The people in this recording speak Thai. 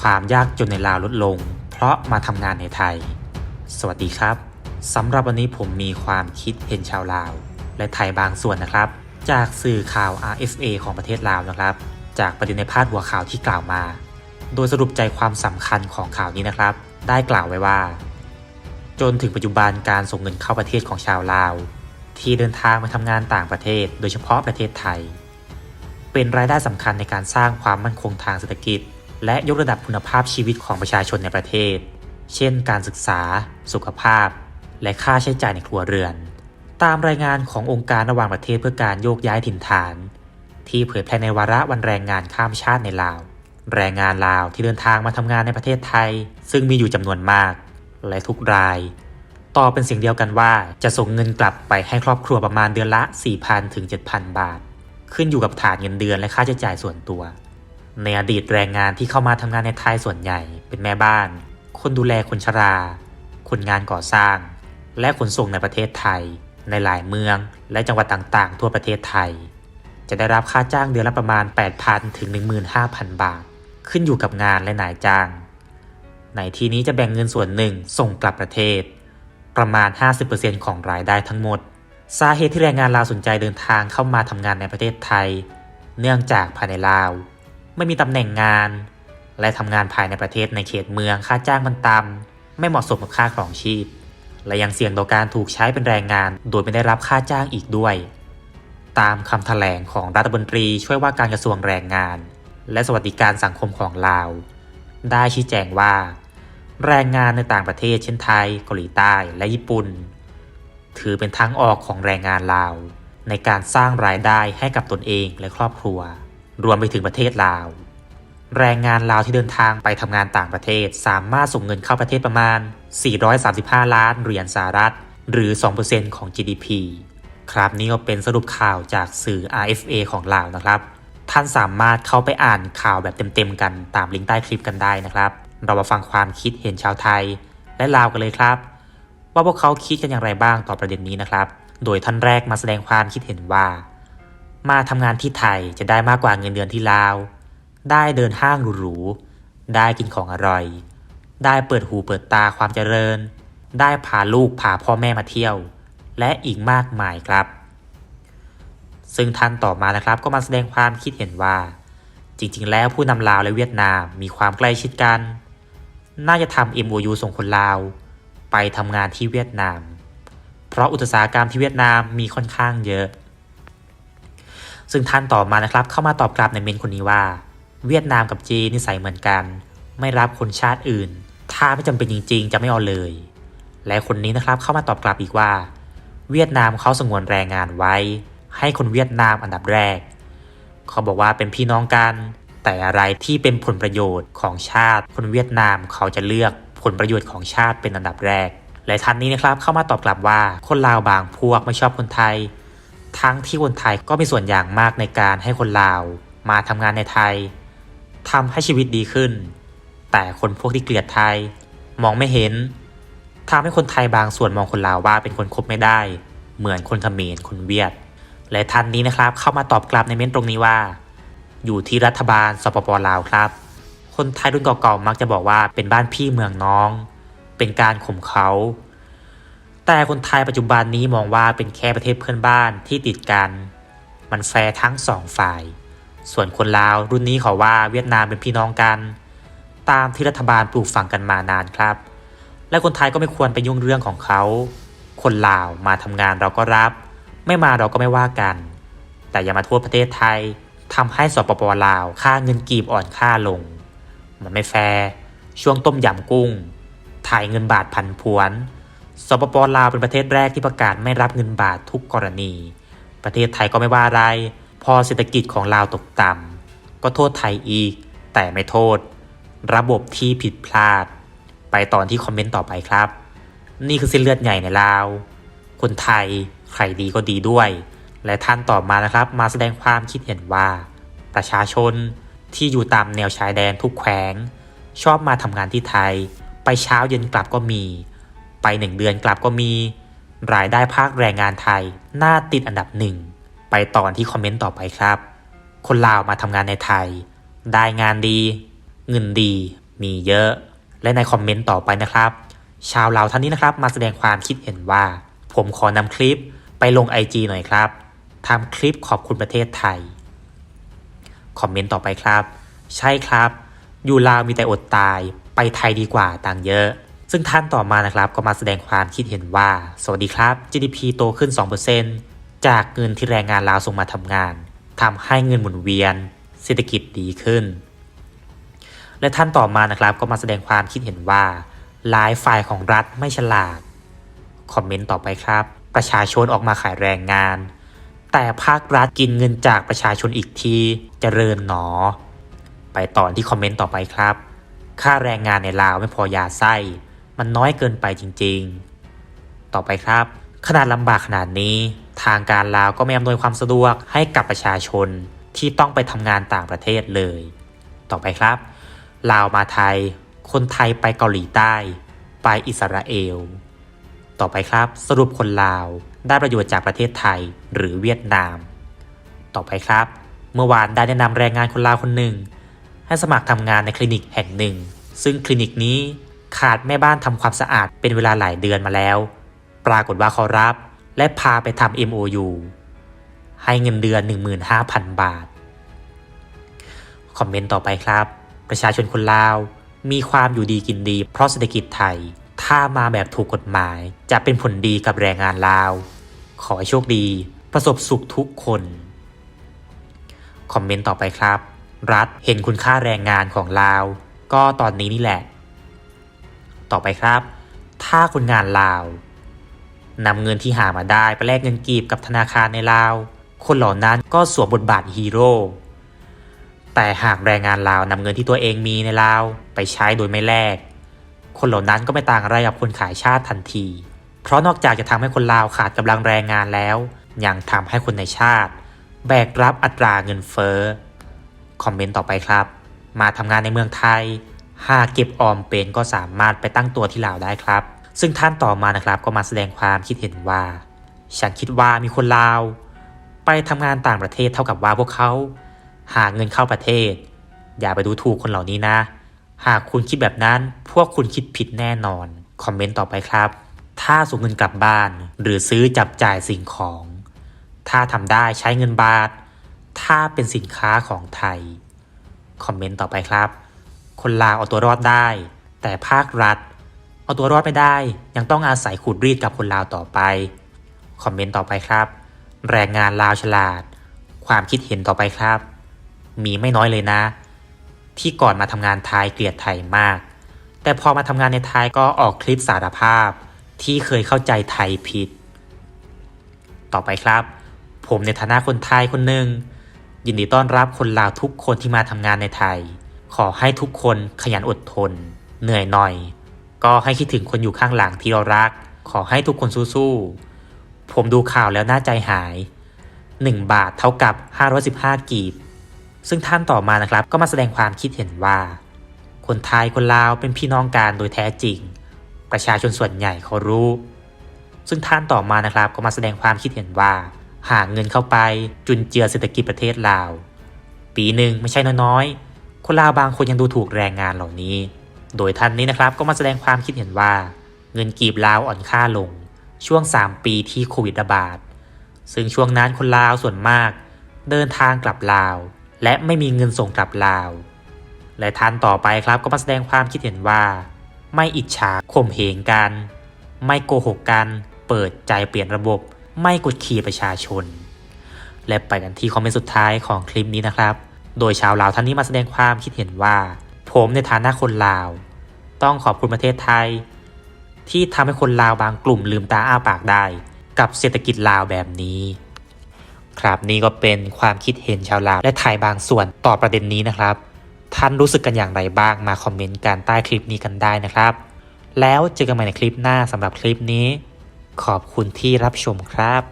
ความยากจนในลาวลดลง เพราะมาทำงานในไทย สวัสดีครับสำหรับวันนี้ผมมีความคิดเห็นชาวลาว และไทยบางส่วนนะครับ จากสื่อข่าว RFA ของประเทศลาวนะครับ จากประเด็นในพาดหัวข่าวที่กล่าวมา โดยสรุปใจความสำคัญของข่าวนี้นะครับ ได้กล่าวไว้ว่า จนถึงปัจจุบันการส่งเงินเข้าประเทศของชาวลาว ที่เดินทางมาทำงานต่างประเทศ โดยเฉพาะประเทศไทย เป็นรายได้สำคัญในการสร้างความมั่นคงทางเศรษฐกิจ และยกระดับคุณภาพชีวิตของประชาชนในประเทศ เช่น การศึกษา สุขภาพ และค่าใช้จ่ายในครัวเรือน ตามรายงานขององค์การระหว่างประเทศเพื่อการโยกย้ายถิ่นฐาน ที่เผยแพร่ในวาระวันแรงงานข้ามชาติในลาว แรงงานลาวที่เดินทางมาทำงานในประเทศไทย ซึ่งมีอยู่จำนวนมาก และทุกรายต่อเป็นเสียงเดียวกันว่าจะส่งเงินกลับไปให้ครอบครัวประมาณเดือนละ 4,000ถึง7,000 บาท ขึ้นอยู่กับฐานเงินเดือนและค่าใช้จ่ายส่วนตัว ในอดีตแรงงานที่เข้ามาทำงานในไทยส่วนใหญ่ เป็นแม่บ้าน คนดูแลคนชรา คนงานก่อสร้าง และขนส่งในประเทศไทย ในหลายเมืองและจังหวัดต่างๆ ทั่วประเทศไทย จะได้รับค่าจ้างเดือนละประมาณ 8,000 ถึง 15,000 บาท ขึ้นอยู่กับงานและนายจ้าง ในที่นี้จะแบ่งเงินส่วนหนึ่งส่งกลับประเทศ ประมาณ 50%ของรายได้ทั้งหมด สาเหตุที่แรงงานลาวสนใจเดินทางเข้ามาทำงานในประเทศไทย เนื่องจากภายในลาว ไม่มีตำแหน่งงาน และทำงานภายในประเทศในเขตเมืองค่าจ้างมันต่ำไม่เหมาะสมกับค่าครองชีพ และยังเสี่ยงต่อการถูกใช้เป็นแรงงาน โดยไม่ได้รับค่าจ้างอีกด้วย ตามคำแถลงของรัฐมนตรีช่วยว่าการกระทรวงแรงงาน และสวัสดิการสังคมของลาว ได้ชี้แจงว่า แรงงานในต่างประเทศเช่นไทยเกาหลีใต้และญี่ปุ่น ถือเป็นทางออกของแรงงานลาวในการสร้างรายได้ให้กับตนเองและครอบครัว รวมไปถึงประเทศลาว แรงงานลาวที่เดินทางไปทำงานต่างประเทศ สามารถส่งเงินเข้าประเทศประมาณ 435 ล้านเหรียญสหรัฐ หรือ 2%ของ GDP ครับนี่ก็เป็นสรุปข่าวจากสื่อ RFA ของลาวนะครับ ท่านสามารถเข้าไปอ่านข่าวแบบเต็มๆกันตามลิงก์ใต้คลิปกันได้นะครับ เรามาฟังความคิดเห็นชาวไทย และลาวกันเลยครับ ว่าพวกเขาคิดกันอย่างไรบ้างต่อประเด็นนี้นะครับ โดยท่านแรกมาแสดงความคิดเห็นว่า มาทำงานที่ไทยจะได้มากกว่าเงินเดือนที่ลาว ได้เดินห้างหรูๆ ได้กินของอร่อย ได้เปิดหูเปิดตาความเจริญ ได้พาลูกพาพ่อแม่มาเที่ยว และอีกมากมายครับ ซึ่งท่านต่อมานะครับก็มาแสดงความคิดเห็นว่า จริงๆ แล้วผู้นำลาวและเวียดนามมีความใกล้ชิดกัน น่าจะทำ MOU ส่งคนลาว ไปทำงานที่เวียดนาม เพราะอุตสาหกรรมที่เวียดนามมีค่อนข้างเยอะ ซึ่งท่านต่อมานะครับเข้ามาตอบกลับในเมนคนนี้ว่า เวียดนามกับจีนนิสัยเหมือนกัน ไม่รับคนชาติอื่น ถ้าไม่จำเป็นจริง ๆ จะไม่เอาเลย และคนนี้นะครับเข้ามาตอบกลับอีกว่า เวียดนามเขาสงวนแรงงานไว้ ให้คนเวียดนามอันดับแรก เขาบอกว่าเป็นพี่น้องกันแต่อะไรที่เป็นผลประโยชน์ของชาติ คนเวียดนามเขาจะเลือกผลประโยชน์ของชาติเป็นอันดับแรก และท่านนี้นะครับเข้ามาตอบกลับว่าคนลาวบางพวกไม่ชอบคนไทย ทั้งที่คนไทยก็มีส่วนอย่างมากในการให้คนลาวมาทำงานในไทยทำให้ชีวิตดีขึ้น แต่คนพวกที่เกลียดไทยมองไม่เห็นทำให้คนไทยบางส่วนมองคนลาวว่าเป็นคนคบไม่ได้ เหมือนคนเขมรคนเวียด และท่านนี้นะครับเข้ามาตอบกลับในเม้นตรงนี้ว่า อยู่ที่รัฐบาลสปปลาวครับ คนไทยรุ่นเก่าๆมักจะบอกว่าเป็นบ้านพี่เมืองน้อง เป็นการข่มเขา แต่คนไทยปัจจุบันนี้มองว่าเป็นแค่ประเทศเพื่อนบ้านที่ติดกัน มันแฟร์ทั้งสองฝ่าย ส่วนคนลาวรุ่นนี้เขาว่าเวียดนามเป็นพี่น้องกัน ตามที่รัฐบาลปลูกฝังกันมานานครับ และคนไทยก็ไม่ควรไปยุ่งเรื่องของเขา คนลาวมาทำงานเราก็รับ ไม่มาเราก็ไม่ว่ากัน แต่อย่ามาโทษประเทศไทยทำให้สปปลาวค่าเงินกีบอ่อนค่าลง มันไม่แฟร์ช่วงต้มยำกุ้ง ถ่ายเงินบาทพันพวน สปปลาวเป็นประเทศแรกที่ประกาศไม่รับเงินบาททุกกรณี ประเทศไทยก็ไม่ว่าอะไร พอเศรษฐกิจของลาวตกต่ำก็โทษไทยอีก แต่ไม่โทษ ระบบที่ผิดพลาด ไปตอนที่คอมเมนต์ต่อไปครับ นี่คือเส้นเลือดใหญ่ในลาว คนไทยใครดีก็ดีด้วย และท่านต่อมานะครับ มาแสดงความคิดเห็นว่า ประชาชนที่อยู่ตามแนวชายแดนทุกแขวง ชอบมาทำงานที่ไทย ไปเช้าเย็นกลับก็มี ไปหนึ่งเดือนกลับก็มี รายได้ภาคแรงงานไทย น่าติดอันดับหนึ่ง ไปตอนที่คอมเมนต์ต่อไปครับ คนลาวมาทำงานในไทย ได้งานดี เงินดี มีเยอะ และในคอมเมนต์ต่อไปนะครับ ชาวลาวท่านนี้นะครับ มาแสดงความคิดเห็นว่า ผมขอนำคลิปไปลง IG หน่อยครับทำคลิปขอบคุณประเทศไทย คอมเมนต์ต่อไปครับ ใช่ครับ อยู่ลาวมีแต่อดตาย ไปไทยดีกว่าต่างเยอะ ซึ่งท่านต่อมานะครับก็มาแสดงความคิดเห็นว่า สวัสดีครับ GDP โตขึ้น 2%จากเงินที่แรงงานลาวส่งมาทำงาน ทำให้เงินหมุนเวียน เศรษฐกิจดีขึ้น และท่านต่อมานะครับก็มาแสดงความคิดเห็นว่าหลายฝ่ายของรัฐไม่ฉลาด คอมเมนต์ต่อไปครับ ประชาชนออกมาขายแรงงาน แต่ภาครัฐกินเงินจากประชาชนอีกทีเจริญหนอ ไปต่อที่คอมเมนต์ต่อไปครับ ค่าแรงงานในลาวไม่พอยาไส้ มันน้อยเกินไปจริงๆ ต่อไปครับ ขนาดลำบากขนาดนี้ ทางการลาวก็ไม่อำนวยความสะดวกให้กับประชาชนที่ต้องไปทำงานต่างประเทศเลย ต่อไปครับ ลาวมาไทย คนไทยไปเกาหลีใต้ ไปอิสราเอล ต่อไปครับ สรุปคนลาวได้ประโยชน์จากประเทศไทยหรือเวียดนาม ต่อไปครับ เมื่อวานได้แนะนำแรงงานคนลาวคนหนึ่ง ให้สมัครทำงานในคลินิกแห่งหนึ่ง ซึ่งคลินิกนี้ ขาดแม่บ้านทำความสะอาดเป็นเวลาหลายเดือนมาแล้ว ปรากฏว่าเขารับ และพาไปทำ MOU ให้เงินเดือน 15,000 บาท คอมเมนต์ต่อไปครับ ประชาชนคนลาว มีความอยู่ดีกินดี เพราะเศรษฐกิจไทย ถ้ามาแบบถูกกฎหมาย จะเป็นผลดีกับแรงงานลาว ขอให้โชคดี ประสบสุขทุกคน คอมเมนต์ต่อไปครับ รัฐเห็นคุณค่าแรงงานของลาว ก็ตอนนี้นี่แหละ ต่อไปครับ ถ้าคนงานลาวนำเงินที่หามาได้ไปแลกเงินกีบกับธนาคารในลาว คนเหล่านั้นก็สวมบทบาทฮีโร่แต่หากแรงงานลาวนำเงินที่ตัวเองมีในลาวไปใช้โดยไม่แลก คนเหล่านั้นก็ไม่ต่างอะไรกับคนขายชาติทันที เพราะนอกจากจะทำให้คนลาวขาดกำลังแรงงานแล้ว ยังทำให้คนในชาติ แบกรับอัตราเงินเฟ้อ คอมเมนต์ต่อไปครับ มาทำงานในเมืองไทย หากเก็บออมเป็นก็สามารถไปตั้งตัวที่ลาวได้ครับ ซึ่งท่านต่อมานะครับก็มาแสดงความคิดเห็นว่า ฉันคิดว่ามีคนลาว ไปทำงานต่างประเทศเท่ากับว่าพวกเขา หาเงินเข้าประเทศ อย่าไปดูถูกคนเหล่านี้นะ หากคุณคิดแบบนั้น พวกคุณคิดผิดแน่นอน คอมเมนต์ต่อไปครับ ถ้าส่งเงินกลับบ้าน หรือซื้อจับจ่ายสิ่งของ ถ้าทำได้ใช้เงินบาท ถ้าเป็นสินค้าของไทย คอมเมนต์ต่อไปครับ คนลาวเอาตัวรอดได้ แต่ภาครัฐ เอาตัวรอดไม่ได้ ยังต้องอาศัยขูดรีดกับคนลาวต่อไป คอมเมนต์ต่อไปครับ แรงงานลาวฉลาด ความคิดเห็นต่อไปครับ มีไม่น้อยเลยนะ ที่ก่อนมาทำงานไทยเกลียดไทยมาก แต่พอมาทำงานในไทยก็ออกคลิปสารภาพ ที่เคยเข้าใจไทยผิด ต่อไปครับ ผมในฐานะคนไทยคนหนึ่งยินดีต้อนรับคนลาวทุกคนที่มาทำงานในไทย ขอให้ทุกคนขยันอดทน เหนื่อยหน่อย ก็ให้คิดถึงคนอยู่ข้างหลังที่เรารัก ขอให้ทุกคนสู้ๆ ผมดูข่าวแล้วน่าใจหาย 1 บาทเท่ากับ 515 กีบ ซึ่งท่านต่อมานะครับก็มาแสดงความคิดเห็นว่า คนไทยคนลาวเป็นพี่น้องกันโดยแท้จริง ประชาชนส่วนใหญ่เขารู้ ซึ่งท่านต่อมานะครับก็มาแสดงความคิดเห็นว่าหากเงินเข้าไปจุนเจือเศรษฐกิจประเทศลาว ปีหนึ่งไม่ใช่น้อยๆ คนลาวบางคนยังดูถูกแรงงานเหล่านี้ โดยท่านนี้นะครับก็มาแสดงความคิดเห็นว่า เงินกีบลาวอ่อนค่าลง ช่วง 3 ปีที่โควิดระบาด ซึ่งช่วงนั้นคนลาวส่วนมาก เดินทางกลับลาว และไม่มีเงินส่งกลับลาว และท่านต่อไปครับก็มาแสดงความคิดเห็นว่า ไม่อิจฉาข่มเหงกัน ไม่โกหกกัน เปิดใจเปลี่ยนระบบ ไม่กดขี่ประชาชน และไปกันที่คอมเมนต์สุดท้ายของคลิปนี้นะครับ โดยชาวลาวท่านนี้มาแสดงความคิดเห็นว่า ผมในฐานะคนลาว ต้องขอบคุณประเทศไทย ที่ทำให้คนลาวบางกลุ่มลืมตาอ้าปากได้ กับเศรษฐกิจลาวแบบนี้ ครับนี่ก็เป็นความคิดเห็นชาวลาวและไทยบางส่วนต่อประเด็นนี้นะครับ ท่านรู้สึกกันอย่างไรบ้างมาคอมเมนต์กันใต้คลิปนี้กันได้นะครับ แล้วเจอกันใหม่ในคลิปหน้าสำหรับคลิปนี้ ขอบคุณที่รับชมครับ